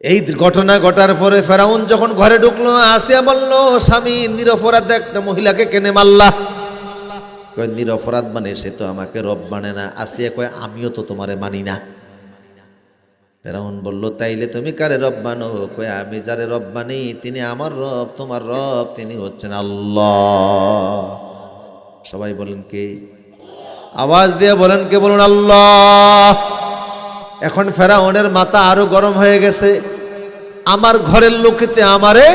এই ঘটনা ঘটার পরে ফেরাউন যখন ঘরে ঢুকলো, আসিয়া বলল, স্বামী, নিরপরাধ একটা মহিলাকে কেনে মারলা? কয়, নিরপরাধ মানে সে তো আমাকে রব মানে না। আসিয়া কয়, আমিও তো তোমারে মানি না। ফেরাউন বলল, তাইলে তুমি কারে রব মানো? কয়, আমি যারে রব মানি, তিনি আমার রব, তোমার রব, তিনি হচ্ছেন আল্লাহ। সবাই বলেন কে? আওয়াজ দিয়ে বলেন কে? বলুন, আল্লাহ। এখন ফেরাউনের মাথা আরও গরম হয়ে গেছে। আমার ঘরের লোকেতে আমারে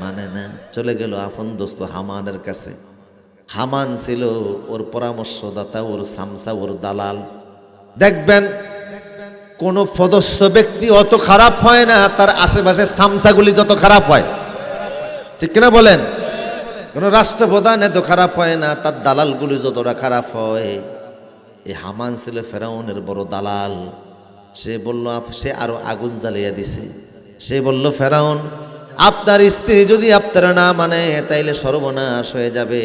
মানে না, চলে গেল আপন দোস্ত হামানের কাছে। হামান ছিল ওর পরামর্শদাতা, ওর সামসা, ওর দালাল। দেখবেন, কোন সদস্য ব্যক্তি অত খারাপ হয় না, তার আশেপাশে সামসাগুলি যত খারাপ হয়। ঠিক কিনা বলেন? কোন রাষ্ট্রপ্রধান এত খারাপ হয় না, তার দালালগুলি যতটা খারাপ হয়। এই হামান ছিল ফেরাউনের বড় দালাল। সে বলল সে আরও আগুন জ্বালিয়ে দিছে। সে বলল, ফেরাউন, আপনার স্ত্রী যদি আপনারা না মানে তাইলে সর্বনাশ হয়ে যাবে।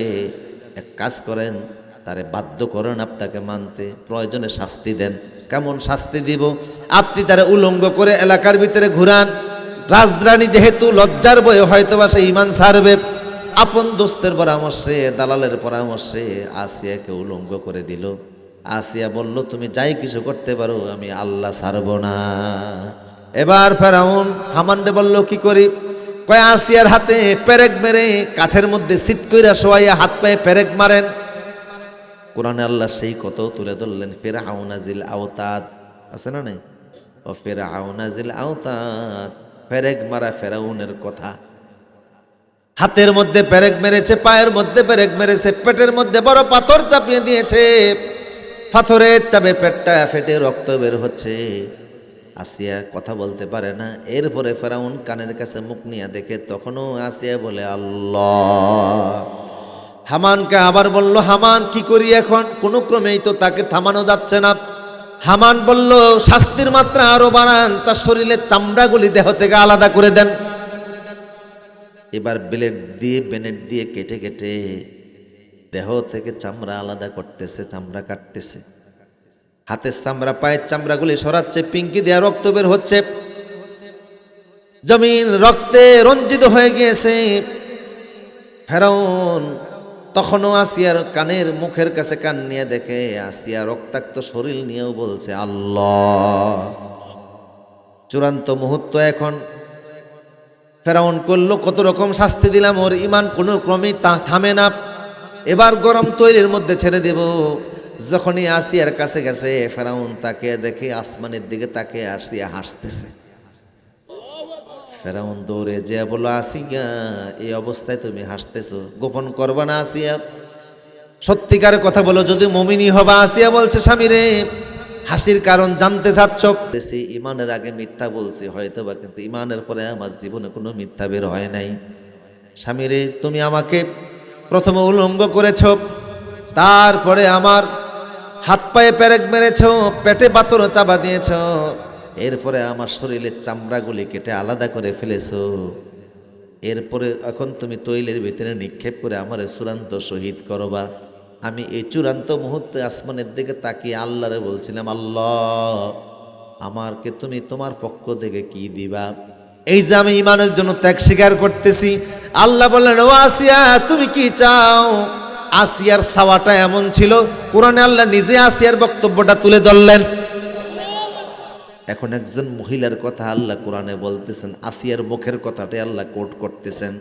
এক কাজ করেন, তারে বাধ্য করেন আপনাকে মানতে। প্রয়োজনে শাস্তি দেন। কেমন শাস্তি দিব? আপনি তারা উলঙ্গ করে এলাকার ভিতরে ঘুরান। রাজধানী যেহেতু লজ্জার বয়ে হয়তো বা সে ইমান সারবে আপন দোস্তের পরামর্শে, দালালের পরামর্শে আসিয়াকে উলঙ্গ করে দিল। আসিয়া বলল, তুমি যাই কিছু করতে পারো, আমি আল্লাহ ছাড়ব না। এবার ফেরাউন হামান্ডে বলল, কি করি? কয় আসিয়ার হাতে পেরেক মেরে কাঠের মধ্যে সিট কইরা শোয়াইয়া হাত পায়ে পেরেক মারেন। কোরআনে আল্লাহ সেই কত তুলে ধরলেন ফের আউনাজিল আওতাদ। আছে না নাই? ও ফের আউনাজিল আওতাদ। পেরেক মারা ফেরাউনের কথা। হাতের মধ্যে পেরেক মেরেছে, পায়ের মধ্যে পেরেক মেরেছে, পেটের মধ্যে বড় পাথর চাপিয়ে দিয়েছে। পাথরের চাপে পেটটা ফেটে রক্ত বের হচ্ছে। আসিয়া কথা বলতে পারে না। এরপরে ফেরাউন কানের কাছে মুখ নিয়ে দেখে তখনও আসিয়া বলে, আল্লাহ। হামানকে আবার বলল, হামান, কি করি এখন? কোনো ক্রমেই তো তাকে থামানো যাচ্ছে না। হামান বলল, শাস্তির মাত্রা আরও বাড়ান। তার শরীরের চামড়াগুলি দেহ থেকে আলাদা করে দেন। এবার ব্লেড দিয়ে, বেনেট দিয়ে কেটে কেটে দেহ থেকে চামড়া আলাদা করতেছে, চামড়া কাটতেছে। হাতের চামড়া, পায়ের চামড়াগুলি সরাচ্ছে, পিঙ্কি দেয়া রক্ত বের হচ্ছে। জমিন রক্তে রঞ্জিত হয়ে গিয়েছে। ফেরাউন তখনও আসিয়ার কানের মুখের কাছে কান নিয়ে দেখে, আসিয়া রক্তাক্ত শরীর নিয়েও বলছে, আল্লাহ। চূড়ান্ত মুহূর্ত এখন। ফেরাউন করল, কত রকম শাস্তি দিলাম, ওর ইমান কোনো ক্রমেই তা থামে না। এবার গরম তৈলের মধ্যে ছেড়ে দেব। যখনই আসিয়ার কাছে গেছে, ফেরাউন তাকে দেখে আসমানের দিকে তাকে আসিয়া হাসতেছে। ফেরাউন দৌড়ে যে বলো আসিয়া এই অবস্থায় তুমি হাসতেছো। গোপন করবা না আসিয়া। সত্যিকার কথা বলো, যদি মমিনী হবা, আসিয়া বলছে, স্বামী রে, হাসির কারণ জানতে চাচ্ছ? দেশে ইমানের আগে মিথ্যা বলছি হয়তো বা কিন্তু ইমানের পরে আমার জীবনে কোনো মিথ্যা বের হয় নাই। স্বামী রে, তুমি আমাকে প্রথমে উলঙ্গ করেছ, তারপরে আমার হাত পায়ে প্যারেক মেরেছ, পেটে পাথরও চাপা দিয়েছ। এরপরে আমার শরীরের চামড়াগুলি কেটে আলাদা করে ফেলেছো। এরপরে এখন তুমি তৈলের ভিতরে নিক্ষেপ করে আমার চূড়ান্ত শহীদ করবা আমি এই চূড়ান্ত মুহূর্তে আসমানের দিকে তাকিয়ে আল্লাহরে বলছিলাম, আল্লাহ, আমারকে তুমি তোমার পক্ষ থেকে কি দিবা? এই যে আমি ইমানের জন্য ত্যাগ স্বীকার করতেছি। আল্লাহ বললেন, ও আসিয়া, তুমি কি চাও? আসিয়ার সাওয়াটা এমন ছিল, কোরআনে আল্লাহ নিজে আসিয়ার বক্তব্যটা তুলে ধরলেন। এখন একজন মহিলার কথা আল্লাহ কোরআনে বলতেছেন, আসিয়ার মুখের কথাটাই আল্লাহ কোট করতেছেন।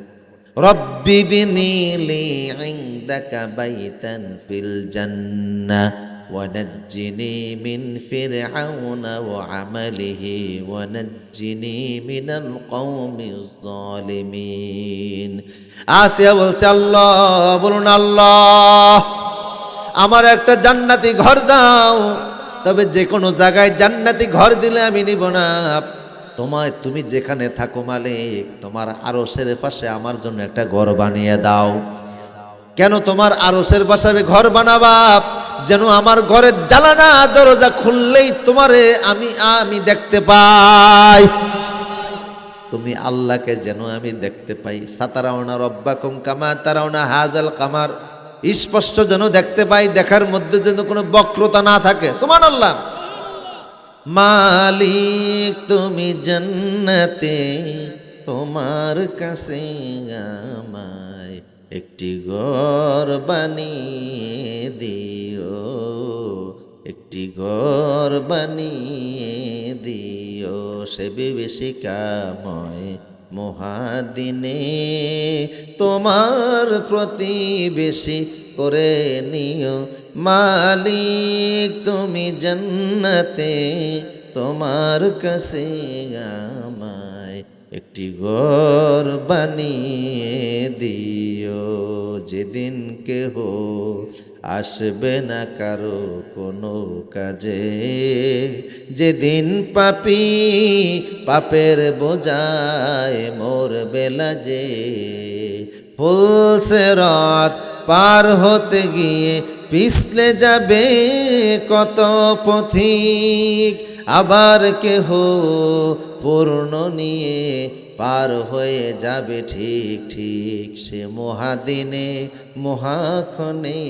রব্বি বিনিলি ইনদাকা বাইতান ফিল জান্নাহ। ونجني من فرعون وعمله ونجني من القوم الظالمين আসিয়া বলছে আল্লাহ বলুন আল্লাহ আমার একটা জান্নাতি ঘর দাও তবে যে কোনো জায়গায় জান্নাতি ঘর দিলে আমি নিব না তোমায় তুমি যেখানে থাকো মালিক তোমার আরসের পাশে আমার জন্য একটা ঘর বানিয়ে দাও কেন তোমার আরসের পাশে আমি ঘর বানাবা যেন আমার ঘরের জ্বালানা দরজা খুললেই তোমারে আমি আমি দেখতে পাই। তুমি আল্লাহকে যেন আমি দেখতে পাই। সাতারাওনা রব্বাকুম কামা তারাওনা হাজাল কামার। স্পষ্ট যেন দেখতে পাই, দেখার মধ্যে যেন কোনো বক্রতা না থাকে। সমান আল্লাহ মালিক, তুমি জন্নতে, তোমার কাছে আমায় একটি ঘর বানিয়ে দিও, একটি ঘর বানিয়ে দিও। সে বিভীষিকাময় মহাদিনে তোমার প্রতিবেশী করে নিও। মালিক, তুমি জন্নতে, তোমার কাছে আমায় একটি ঘর বানিয়ে দিও। যেদিন কেহ আসবে না কারও কোনো কাজে। যেদিন পাপি পাপের বোঝায় মোর বেলা যে ফুলসে রথ পার হতে গিয়ে পিছলে যাবে কত পথিক। আবার কেহ পূর্ণ নিয়ে পার হয়ে যাবে ঠিক ঠিক। সে মহাদিনে, মহাক্ষণে,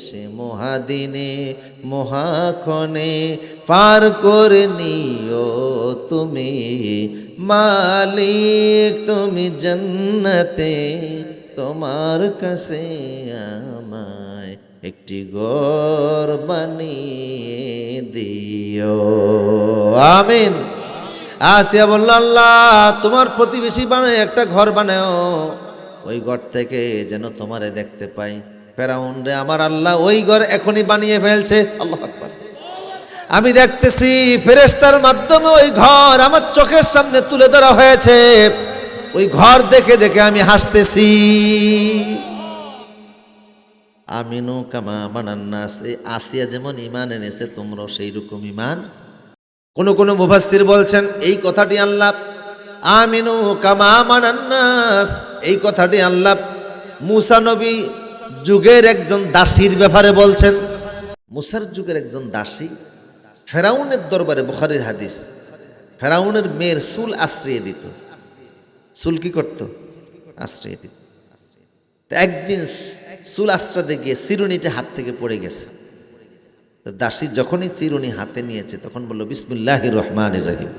সে মহাদিনে, মহাক্ষণে পার করে নিও তুমি। মালিক, তুমি জন্নতে, তোমার কাছে আমায় একটি ঘর বানিয়ে দিও। আমিন। আসিয়া বলল, আল্লাহ, তোমার প্রতিবেশী বানায় একটা ঘর বানায় ওই ঘর থেকে যেন তোমারে দেখতে পাই। ফেরাউন রে, আমার আল্লাহ, ওই ঘর এখনই বানিয়ে ফেলছে। আল্লাহ আমি দেখতেছি ফেরেস্তার মাধ্যমে ওই ঘর আমার চোখের সামনে তুলে ধরা হয়েছে। ওই ঘর দেখে দেখে আমি হাসতেছি। আমিনু কামা বানান্নাস আসিয়া যেমন ইমান এনেছে, তোমরাও সেই রকম ইমান কোন কোন মুফাসসির বলছেন, এই কথাটি আল্লাহ, আমিনু কামা মানান্নাস। এই কথাটি আল্লাহ মুসা নবী যুগের একজন দাসীর ব্যাপারে বলছেন। মুসার যুগের একজন দাসী, ফেরাউনের দরবারে বুখারীর হাদিস, ফেরাউনের মেয়ের চুল আশ্রয় দিত। চুল কি করত? আশ্রয় দিত। একদিন চুল আশ্রাতে গিয়ে চিরুনিটা হাত থেকে পড়ে গেছে। দাসী যখনই চিরুনি হাতে নিয়েছে, তখন বলল বিসমুল্লাহ রহমান রাহিম।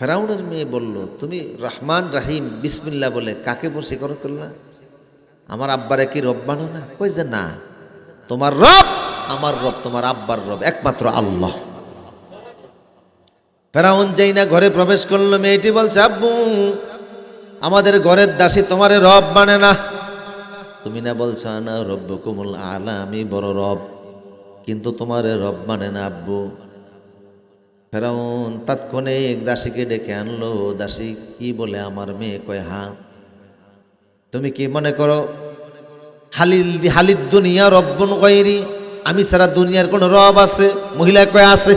ফেরাউনের মেয়ে বলল, তুমি রহমান রাহিম বিসমিল্লা বলে কাকে বসীকরণ করলা আমার আব্বারে কি রব বানো না? কই যে না, তোমার রব, আমার রব, তোমার আব্বার রব, একমাত্র আল্লাহ। ফেরাউন যেই না ঘরে প্রবেশ করল, মেয়েটি বলছে, আব্বু, আমাদের ঘরের দাসী তোমারে রব মানে না। তুমি না বলছো না রব্য কুমল আলা আমি বড় রব। কিন্তু তোমারে রব মানে না, আব্বু। ফেরাউন তাৎক্ষণিক দাসীকে ডেকে আনলো। দাসী কি বলে আমার মেয়ে? কয় হ্যাঁ তুমি কি মনে করো, হালিল হালিদ দুনিয়া রব্বন কয়রি আমি সারা দুনিয়ার কোন রব আছে? মহিলা কয়, আছে।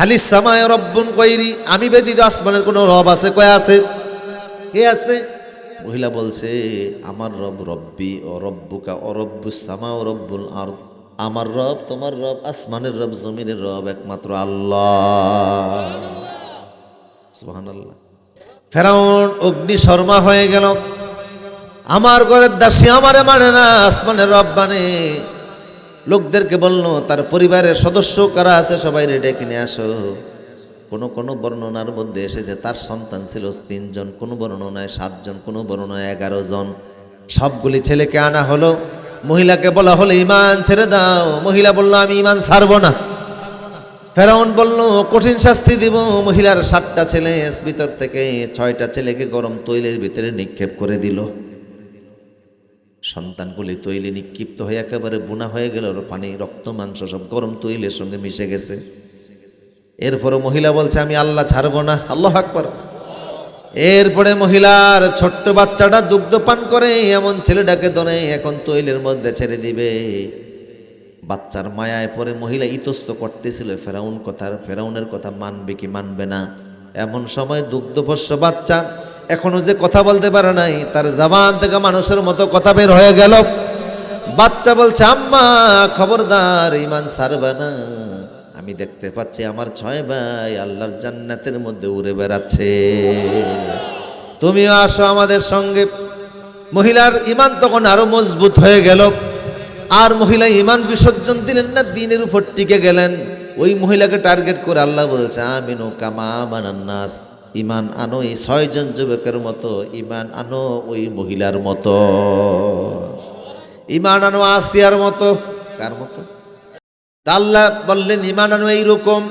হালিস সামায় রব্বন কয়রি আমি ব্যতীত আসমানের কোন রব আছে? কয়, আছে। কে আছে? মহিলা বলছে, আমার রব রব্বি ও রব্বুকা ও রব্বুস সামা ও রব্বুল আর আমার রব, তোমার রব, আসমানের রব, জমিনের রব একমাত্র আল্লাহ। সুবহানাল্লাহ। ফেরাউন, অগ্নি শর্মা হয়ে গেল। আমার ঘরের দাসী আমারে মানে না, আসমানের রব মানে। লোকদেরকে বলল, তার পরিবারের সদস্য কারা আছে, সবাই ডেকে নিয়ে আসো। কোনো কোনো বর্ণনার মধ্যে এসেছে, তার সন্তান ছিল তিনজন, কোনো বর্ণনায় সাতজন, কোনো বর্ণনায় এগারো জন। সবগুলি ছেলেকে আনা হলো। মহিলাকে বলা হলো, ইমান ছেড়ে দাও। মহিলা বলল, আমি ইমান ছাড়বো না। ফেরাউন বলল, কঠিন শাস্তি দিব। মহিলার সাতটা ছেলে ভিতর থেকে ছয়টা ছেলেকে গরম তৈলের ভিতরে নিক্ষেপ করে দিল। সন্তানগুলি তৈলে নিক্ষিপ্ত হয়ে একেবারে বোনা হয়ে গেল। পানি, রক্ত, মাংস সব গরম তৈলের সঙ্গে মিশে গেছে। এরপরে মহিলা বলছে, আমি আল্লাহ ছাড়বো না। আল্লাহ আকবর। এরপরে মহিলার ছোট্ট বাচ্চাটা দুগ্ধ পান করে, এমন ছেলেটাকে ধরে এখন তৈলের মধ্যে ছেড়ে দিবে। বাচ্চার মায়ায় পরে মহিলা ইতস্ত করতেছিল, ফেরাউন কথার ফেরাউনের কথা মানবে কি মানবে না। এমন সময় দুগ্ধপোষ্য বাচ্চা এখনও যে কথা বলতে পারে নাই, তার জবান থেকে মানুষের মতো কথা বের হয়ে গেল। বাচ্চা বলছে, আম্মা, খবরদার ইমান সারবে না। আমি দেখতে পাচ্ছি আমার ছয় ভাই আল্লাহর জান্নাতের মধ্যে উড়ে বেড়াচ্ছে। তুমিও আসো আমাদের সঙ্গে। মহিলার ইমান তখন আরও মজবুত হয়ে গেল। আর মহিলা ইমান বিসর্জন দিলেন না, দিনের উপর টিকে গেলেন। ওই মহিলাকে টার্গেট করে আল্লাহ বলছে, আমিনু কামা বানান্নাস ইমান আনো এই ছয়জন যুবকের মতো ইমান আনো ওই মহিলার মতো। ইমান আনো আসিয়ার মতো। কার মতো? তা আল্লাহ বললেন ইমান আনো এইরকম।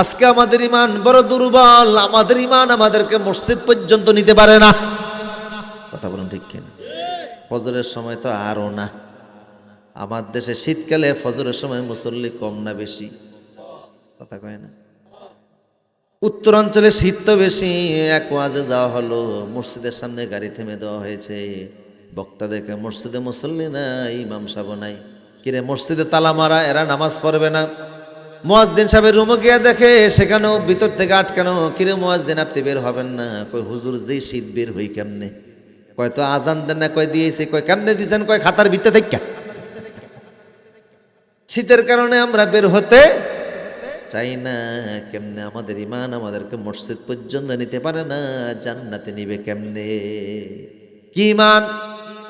আজকে আমাদের ইমান বড় দুর্বল, আমাদের ইমান আমাদেরকে মসজিদ পর্যন্ত নিতে পারে না। কথা বলুন ঠিক কিনা? ফজরের সময় তো আরও না। আমার দেশে শীতকালে ফজরের সময় মুসল্লি কম না বেশি। কথা কয় না? উত্তরাঞ্চলে শীত তো বেশি, এক ওয়াজে যাওয়া হলো, মসজিদের সামনে গাড়ি থেমে দেওয়া হয়েছে। বক্তা দেখে মসজিদে মুসল্লি নাই, ইমাম সাহেব নাই। কিরে মসজিদে তালা মারা, এরা নামাজ পড়বে না। মোয়াজদিন সাহেবের রুমে গিয়ে দেখে সেখানেও ভিতর থেকে আটকানো, কিরে মোয়াজদিন আপনি বের হবেন না। কই হুজুর, যে শীত বের হই কেমনে? কয় তো আজান দেন না, কয় দিয়েছে, কয় কেমনে দিয়েছেন কয় খাতার ভিতরে থেকে শীতের কারণে আমরা বের হতে চাই না। কেমনে আমাদের ইমান আমাদেরকে মসজিদ পর্যন্ত নিতে পারে না, জান্নাতে নিবে কেমনে? কি ইমান